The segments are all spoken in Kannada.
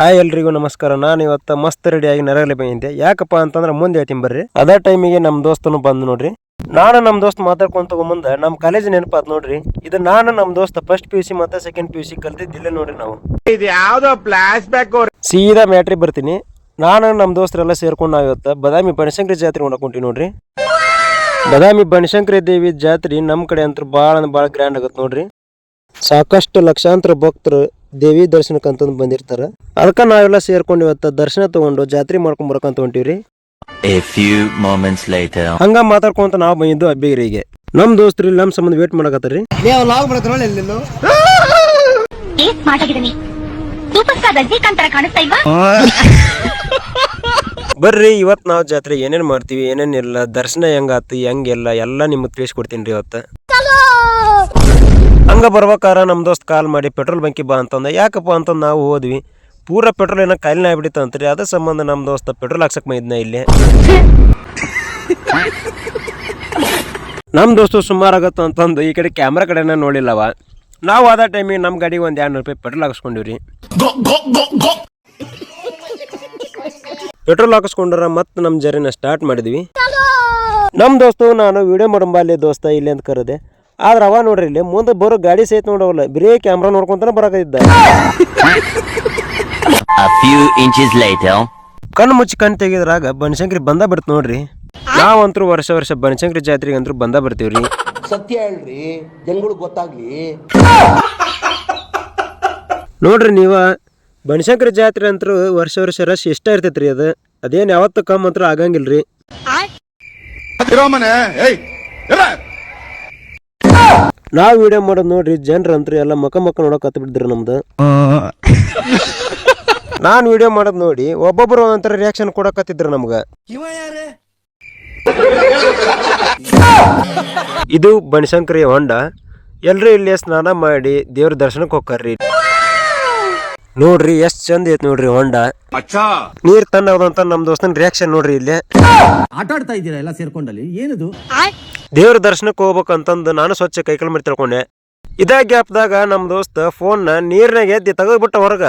ಹಾಯ್ ಎಲ್ರಿಗೂ ನಮಸ್ಕಾರ. ನಾನು ಇವತ್ತು ಮಸ್ತ್ ರೆಡಿಯಾಗಿ ನರಗಲಿ ಬಂದಿದ್ದೆ. ಯಾಕಪ್ಪ ಅಂತಂದ್ರೆ ಮುಂದೆ ಹೇಳ್ತೀನಿ ಬರ್ರಿ. ಅದೇ ಟೈಮಿಗೆ ನಮ್ಮ ದೋಸ್ತನು ಬಂದು ನೋಡ್ರಿ. ನಾನು ನಮ್ಮ ದೋಸ್ತ್ ಮಾತಾಡ್ಕೊಂತ ಮುಂದೆ ನಮ್ಮ ಕಾಲೇಜ್ ನೆನಪಾತ್ ನೋಡ್ರಿ. ಇದು ನಾನು ನಮ್ಮ ದೋಸ್ತ ಫಸ್ಟ್ ಪಿ ಯು ಸಿ ಮತ್ತೆ ಸೆಕೆಂಡ್ ಪಿ ಯು ಸಿ ಕಲ್ತಿದ್ದಿಲ್ಲ ನೋಡ್ರಿ ನಾವು. ಇದು ಯಾವ್ದೋ ಫ್ಲಾಶ್ ಬ್ಯಾಕ್ ಸೀದಾ ಮ್ಯಾಟ್ರಿ ಬರ್ತೀನಿ. ನಾನು ನಮ್ಮ ದೋಸ್ತರೆಲ್ಲ ಸೇರ್ಕೊಂಡು ನಾವು ಇವತ್ತು ಬದಾಮಿ ಬನಶಂಕರಿ ಜಾತ್ರೆ ನೋಡಕ್ ಹೊಂಟೀವಿ ನೋಡ್ರಿ. ಬದಾಮಿ ಬನಶಂಕರಿ ದೇವಿ ಜಾತ್ರೆ ನಮ್ಮ ಕಡೆ ಅಂತೂ ಭಾಳ ಅಂದ್ರೆ ಭಾಳ ಗ್ರ್ಯಾಂಡ್ ಆಗುತ್ತೆ ನೋಡ್ರಿ. ಸಾಕಷ್ಟು ಲಕ್ಷಾಂತರ ಭಕ್ತರು ದೇವಿ ದರ್ಶನಕ್ಕೆ ಅಂತಂದು ಬಂದಿರ್ತಾರೆ. ಅದಕ್ಕೆ ನಾವೆಲ್ಲ ಸೇರ್ಕೊಂಡು ಇವತ್ತು ದರ್ಶನ ತಗೊಂಡು ಜಾತ್ರೆ ಮಾಡ್ಕೊಂಡ್ ಬರಕಂತ ಹೊಂಟಿವಿ ಎ ಫ್ಯೂ ಮೊಮೆಂಟ್ಸ್ later. ಹಂಗ ಮಾತಾಡ್ಕೊಂತ ನಾವು ಬಂದಿದ್ದು ಅಬ್ಬಿಗರಿಗೆ. ನಮ್ ದೋಸ್ತರು ನಮ್ ನಮ್ಮ ಸಂಬಂಧ ವೇಟ್ ಮಾಡಕತ್ತಾರ್ರಿ ಬರ್ರಿ ಇವತ್ತು ನಾವು ಜಾತ್ರೆ ಏನೇನ್ ಮಾಡ್ತೀವಿ ಏನೇನ್ ಇಲ್ಲ ದರ್ಶನ ಹೆಂಗಾತು ಹೆಂಗೆಲ್ಲ ಎಲ್ಲ ನಿಮ್ಗೆ ತಿಳಿಸ್ಕೊಡ್ತೀನಿ ರೀ ಇವತ್ತು. ಹಂಗ ಬರ್ಬೇಕಾರ ನಮ್ಮ ದೋಸ್ತ್ ಕಾಲ್ ಮಾಡಿ ಪೆಟ್ರೋಲ್ ಬಂಕಿ ಬಾ ಅಂತಂದ. ಯಾಕಪ್ಪ ಅಂತಂದು ನಾವು ಹೋದ್ವಿ. ಪೂರ ಪೆಟ್ರೋಲ್ ಏನೋ ಅಂತ ರೀ ಅದ್ರ ಸಂಬಂಧ ನಮ್ಮ ದೋಸ್ತ ಪೆಟ್ರೋಲ್ ಹಾಕ್ಸಕ್ ಮೈದ್ನ ಇಲ್ಲಿ. ನಮ್ಮ ದೋಸ್ತು ಸುಮಾರು ಆಗುತ್ತೆ ಅಂತಂದು ಈ ಕಡೆ ಕ್ಯಾಮ್ರಾ ಕಡೆನ ನೋಡಿಲ್ಲವ. ನಾವು ಆದ ಟೈಮಿಗೆ ನಮ್ಮ ಗಾಡಿಗೆ ಒಂದು ಎರಡು ರೂಪಾಯಿ ಪೆಟ್ರೋಲ್ ಹಾಕಿಸ್ಕೊಂಡಿವ್ರಿ. ಪೆಟ್ರೋಲ್ ಹಾಕಿಸ್ಕೊಂಡ್ರ ಮತ್ತೆ ನಮ್ಮ ಜರ್ನಿನ ಸ್ಟಾರ್ಟ್ ಮಾಡಿದ್ವಿ. ನಮ್ಮ ದೋಸ್ತು ನಾನು ವಿಡಿಯೋ ಮಾಡಂಬ ಅಲ್ಲಿ ದೋಸ್ತ ಇಲ್ಲಿ ಅಂತ ಕರೆದೆ. ಆದ್ರೆ ಅವ ನೋಡ್ರಿ ಇಲ್ಲಿ ಮುಂದೆ ಬರೋ ಗಾಡಿ ಸಹಿತ ನೋಡವಲ್ಲ ಬರೀ ಕ್ಯಾಮ್ರಾ ನೋಡ್ಕೊಂತಾನೆ ಬರಕತ್ತಿದ್ದ. A few inches later. ಕಣ್ಣು ಮುಚ್ಚಿ ಕಣ್ ತೆಗೆದ್ರಾಗ ಬನಶಂಕರಿ ಬಂದ ಬಿಡ್ತ ನೋಡ್ರಿ. ನಾವಂತರೂ ವರ್ಷ ವರ್ಷ ಬನಶಂಕರಿ ಜಾತ್ರೆಗೆ ಅಂತೂ ಬಂದ ಬರ್ತೀವ್ರಿ. ಸತ್ಯ ಹೇಳ್ರಿ ಜನಗಳಿಗೆ ಗೊತ್ತಾಗ್ಲಿ. ನೋಡ್ರಿ ನೀವ ಬನಶಂಕರಿ ಜಾತ್ರೆ ಅಂತೂ ವರ್ಷ ವರ್ಷ ರಶ್ ಇಷ್ಟ ಇರ್ತೈತ್ರಿ ಅದು? ಅದೇನು ಯಾವತ್ತು ಕಮ್ಮಿ ಅಂತೂ ಆಗಂಗಿಲ್ರಿ ನಾವ್ ವಿಡಿಯೋ ಮಾಡೋದು ನೋಡ್ರಿ ಜನರು ಅಂತ್ರಿ ಎಲ್ಲ ಮಕ ಮಕ್ಕ ನೋಡಕ್ ಹತ್ ಬಿಟ್ಟಿದ್ರು ನಮ್ದು. ನಾನ್ ವಿಡಿಯೋ ಮಾಡೋದು ನೋಡಿ ಒಬ್ಬೊಬ್ರು ಒಂಥರ ರಿಯಾಕ್ಷನ್ ಕೊಡಕತ್ತಿದ್ರು ನಮ್ಗ. ಇದು ಬನಶಂಕರಿ ಹೊಂಡ. ಎಲ್ರು ಇಲ್ಲಿ ಸ್ನಾನ ಮಾಡಿ ದೇವ್ರ ದರ್ಶನಕ್ಕೆ ಹೋಗ್ತಾರ್ರಿ ನೋಡ್ರಿ ಎಷ್ಟ್ ಚಂದ ಐತ್ ನೋಡ್ರಿ ಹೊಂಡ. ನೀರ್ ತಂದ ನಮ್ ದೋಸ್ತನ್ ರಿಯಾಕ್ಷನ್ ನೋಡ್ರಿ ಇಲ್ಲಿ. ಆಟ ಆಡ್ತಾ ಇದ್ದೀರಾ ಎಲ್ಲ ಸೇರ್ಕೊಂಡಲ್ಲಿ? ಏನದು? ದೇವ್ರ ದರ್ಶನಕ್ಕೆ ಹೋಗ್ಬೇಕಂತಂದು ನಾನು ಸ್ವಚ್ಛ ಕೈಕಲ್ ಮಾಡಿ ತಿಳ್ಕೊಂಡೆ. ಇದೇ ಗ್ಯಾಪ್ದಾಗ ನಮ್ಮ ದೋಸ್ತ ಫೋನ್ನ ನೀರಿನಾಗ ಎದ್ದಿ ತೆಗೆದ್ಬಿಟ್ಟ ಹೊರಗ.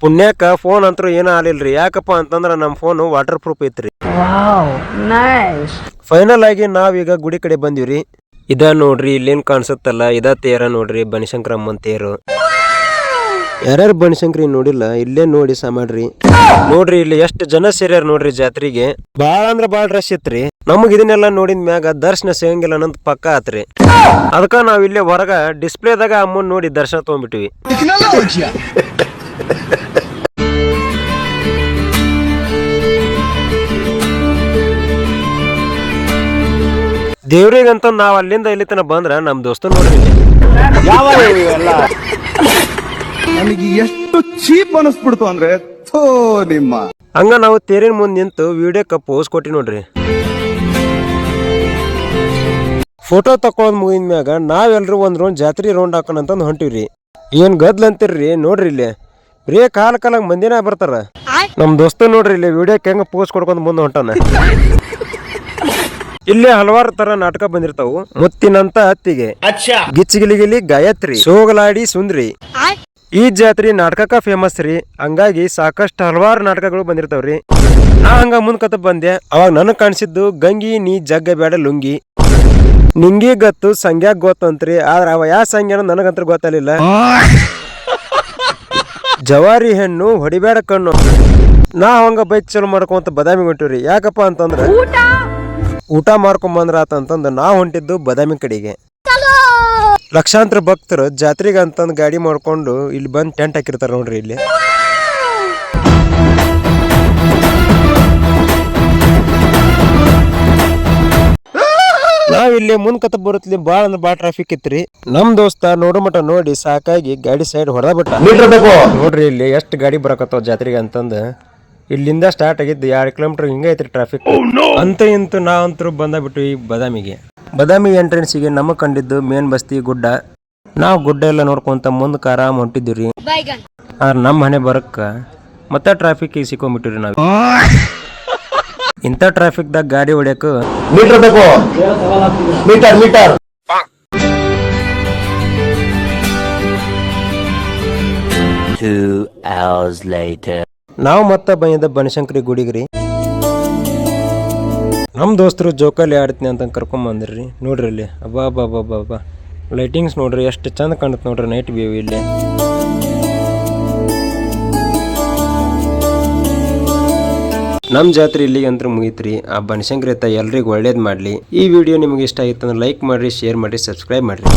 ಪುಣ್ಯಕ್ಕ ಫೋನ್ ಅಂತೂ ಏನೂ ಆಲಿಲ್ರಿ ಯಾಕಪ್ಪ ಅಂತಂದ್ರೆ ನಮ್ಮ ಫೋನ್ ವಾಟರ್ ಪ್ರೂಫ್ ಐತ್ರಿ ಫೈನಲ್ ಆಗಿ ನಾವೀಗ ಗುಡಿ ಕಡೆ ಬಂದಿವ್ರಿ. ಇದ ನೋಡ್ರಿ ಇಲ್ಲೇನ್ ಕಾಣಿಸುತ್ತಲ್ಲ. ಇದ ತೇರ ನೋಡ್ರಿ ಬನಶಂಕರಮ್ಮನ್ ತೇರು. ಯಾರ್ಯಾರು ಬನಶಂಕರಿ ನೋಡಿಲ್ಲ, ಇಲ್ಲೇ ನೋಡಿ ಸಾಮಾಡ್ರಿ. ನೋಡ್ರಿ, ಇಲ್ಲಿ ಎಷ್ಟು ಜನ ಸೇರ್ಯಾರ ನೋಡ್ರಿ ಜಾತ್ರೆಗೆ. ಬಾಳ ಅಂದ್ರ ಬಾಳ ರಶ್ ಇತ್ರಿ. ನಮಗ್ ಇದನ್ನೆಲ್ಲ ನೋಡಿದ ಮ್ಯಾಗ ದರ್ಶನ ಸಿಗಂಗಿಲ್ಲ ಅನ್ನೋದು ಪಕ್ಕ ಆತ್ರಿ. ಅದಕ್ಕ ನಾವ್ ಇಲ್ಲೇ ಹೊರಗ ಡಿಸ್ಪ್ಲೇದಾಗ ಅಮ್ಮನ್ ನೋಡಿ ದರ್ಶನ ತಗೊಂಡ್ಬಿಟ್ಟಿವಿ ದೇವ್ರಿಗಂತ ನಾವ್ ಅಲ್ಲಿಂದ ಇಲ್ಲಿ ತನ ಬಂದ್ರ ನಮ್ ದೋಸ್ತ ನೋಡ್ರಿ. ನನಗೆ ಎಷ್ಟು ಚೀಪ್ ಅನಿಸ್ಬಿಡ್ತು ಅಂದ್ರೆ ಥೋ ನಿಮ್ಮ. ಹಂಗ ನಾವು ತೇರಿನ ಮುಂದೆ ನಿಂತು ವಿಡಿಯೋಕ್ಕೆ ಪೋಸ್ ಕೊಟ್ಟಿ ನೋಡ್ರಿ. ಫೋಟೋ ತಕ್ಕೊಳ್ಳೋದು ಮುಗಿದ ಮ್ಯಾಗ ನಾವೆಲ್ಲರೂ ಒಂದ್ ರೌಂಡ್ ಜಾತ್ರೆ ರೌಂಡ್ ಹಾಕೋಣ ಅಂತಂದು ಹೊಂಟಿವ್ರಿ. ಏನ್ ಗದ್ಲ ಅಂತಿರ್ರಿ ನೋಡ್ರಿ ಇಲ್ಲಿ. ಬರೀ ಕಾಲ ಕಾಲಾಗ ಮಂದಿನ ಬರ್ತಾರ. ನಮ್ ದೋಸ್ತ ನೋಡ್ರಿ ಇಲ್ಲಿ ವಿಡಿಯೋಕ್ಕೆ ಹೆಂಗ ಪೋಸ್ ಕೊಡ್ಕೊಂಡ್ ಮುಂದೆ ಹೊಂಟಾನ. ಇಲ್ಲಿ ಹಲವಾರು ತರ ನಾಟಕ ಬಂದಿರ್ತಾವು. ಮುತ್ತಿನಂತ ಹತ್ತಿಗೆ. ಗಿಚ್ಚಿಗಿಲಿಗಿಲಿ ಗಾಯತ್ರಿ. ಸೋಗಲಾಡಿ ಸುಂದ್ರಿ. ಈ ಜಾತ್ರೆ ನಾಟಕಕ್ಕ ಫೇಮಸ್ ರೀ. ಹಂಗಾಗಿ ಸಾಕಷ್ಟು ಹಲವಾರು ನಾಟಕಗಳು ಬಂದಿರ್ತಾವ್ರಿ ನಾ ಹಂಗ ಮುಂದ್ ಕತ ಬಂದೆ. ಅವಾಗ ನನಗ್ ಕಾಣಿಸಿದ್ದು ಗಂಗಿ ನೀ ಜಗ್ಗ ಬೇಡ ಲುಂಗಿ. ನಿಂಗಿ ಗತ್ತು ಸಂಗ್ಯಾಗ ಗೊತ್ತಂತ್ರಿ. ಆದ್ರೆ ಅವ ಯಾವ ಸಂಗ್ಯಾನ ನನಗಂತ್ರ ಗೊತ್ತಲಿಲ್ಲ ಜವಾರಿ ಹೆಣ್ಣು ಹೊಡಿಬೇಡ ಕಣ್ಣು. ನಾ ಹಂಗ ಬೈಕ್ ಚಲೋ ಮಾಡ್ಕೊಂತ ಬದಾಮಿ ಹೊಂಟಿವ್ರಿ. ಯಾಕಪ್ಪ ಅಂತಂದ್ರ ಊಟ? ಮಾಡ್ಕೊಂಬಂದ್ರ ಆತಂತಂದು ನಾ ಹೊಂಟಿದ್ದು ಬದಾಮಿ ಕಡೆಗೆ. ಲಕ್ಷಾಂತರ ಭಕ್ತರು ಜಾತ್ರೆಗೆ ಅಂತಂದು ಗಾಡಿ ಮಾಡ್ಕೊಂಡು ಇಲ್ಲಿ ಬಂದು ಟೆಂಟ್ ಹಾಕಿರ್ತಾರೆ ನೋಡ್ರಿ ಇಲ್ಲಿ. ನಾವಿಲ್ಲಿ ಇಲ್ಲಿ ಮುಂದ್ ಕತ್ತ ಬರುತ್ತಲಿ ಬಾಳ ಅಂದ್ರೆ ಬಾಳ ಟ್ರಾಫಿಕ್ ಇತ್ರಿ. ನಮ್ ದೋಸ್ತ ನೋಡೋ ಮಟ ನೋಡಿ ಸಾಕಾಗಿ ಗಾಡಿ ಸೈಡ್ ಹೊಡೆದ ಬಿಟ್ಟ. ನೋಡ್ರಿ ಇಲ್ಲಿ ಎಷ್ಟು ಗಾಡಿ ಬರಕತ್ತಾವ ಜಾತ್ರೆಗೆ ಅಂತಂದ. ಇಲ್ಲಿಂದ ಸ್ಟಾರ್ಟ್ ಆಗಿದ್ದು ಎರಡು ಕಿಲೋಮೀಟರ್ ಹಿಂಗೈತ್ರಿ ಟ್ರಾಫಿಕ್ ಅಂತ ಇಂತು ನಾವಂತರೂ ಬಂದ ಬಿಟ್ಟು ಈ ಬದಾಮಿಗೆ. ಬದಾಮಿ ಎಂಟ್ರೆನ್ಸಿಗೆ ನಮಗ್ ಕಂಡಿದ್ದು ಮೇನ್ ಬಸ್ತಿ ಗುಡ್ಡ. ನಾವು ಗುಡ್ಡ ಎಲ್ಲ ನೋಡ್ಕೊಂತ ಮುಂದಕ್ಕೆ ಆರಾಮ್ ಹೊಂಟಿದ್ದೀವ್ರಿ. ಆದ್ರೆ ನಮ್ಮ ಮನೆ ಬರಕ್ಕ. ಮತ್ತೆ ಟ್ರಾಫಿಕ್ ಸಿಕ್ಕೊಂಡ್ಬಿಟ್ಟಿವ್ರಿ ನಾವು. ಇಂಥ ಟ್ರಾಫಿಕ್ದಾಗ ಗಾಡಿ ಹೊಡ್ಯಕ ಮೀಟರ್ ಬೇಕು. Meter meter Two hours later. ನಾವು ಮತ್ತೆ ಬಂದಿದ್ದ ಬನಶಂಕರಿ ಗುಡಿಗ್ರಿ. ನಮ್ಮ ದೋಸ್ತರು ಜೋಕಾಲಿ ಆಡ್ತೀನಿ ಅಂತ ಕರ್ಕೊಂಬಂದ್ರಿ ರೀ ನೋಡ್ರಿ ಇಲ್ಲಿ ಅಬ್ಬಾ ಅಬ್ಬಾ ಬಾ ಬಾ ಬಾ ಲೈಟಿಂಗ್ಸ್ ನೋಡ್ರಿ ಎಷ್ಟು ಚಂದ ಕಾಣುತ್ತೆ ನೋಡ್ರಿ ನೈಟ್ ವ್ಯೂ ಇಲ್ಲಿ. ನಮ್ಮ ಜಾತ್ರೆ ಇಲ್ಲಿಗೆ ಅಂತ ಮುಗೀತ್ರಿ. ಆ ಬನಶಂಕರಿತ ಎಲ್ರಿಗೂ ಒಳ್ಳೇದು ಮಾಡಲಿ. ಈ ವಿಡಿಯೋ ನಿಮಗೆ ಇಷ್ಟ ಆಗಿತ್ತು ಅಂದ್ರೆ ಲೈಕ್ ಮಾಡಿರಿ ಶೇರ್ ಮಾಡಿರಿ ಸಬ್ಸ್ಕ್ರೈಬ್ ಮಾಡಿರಿ.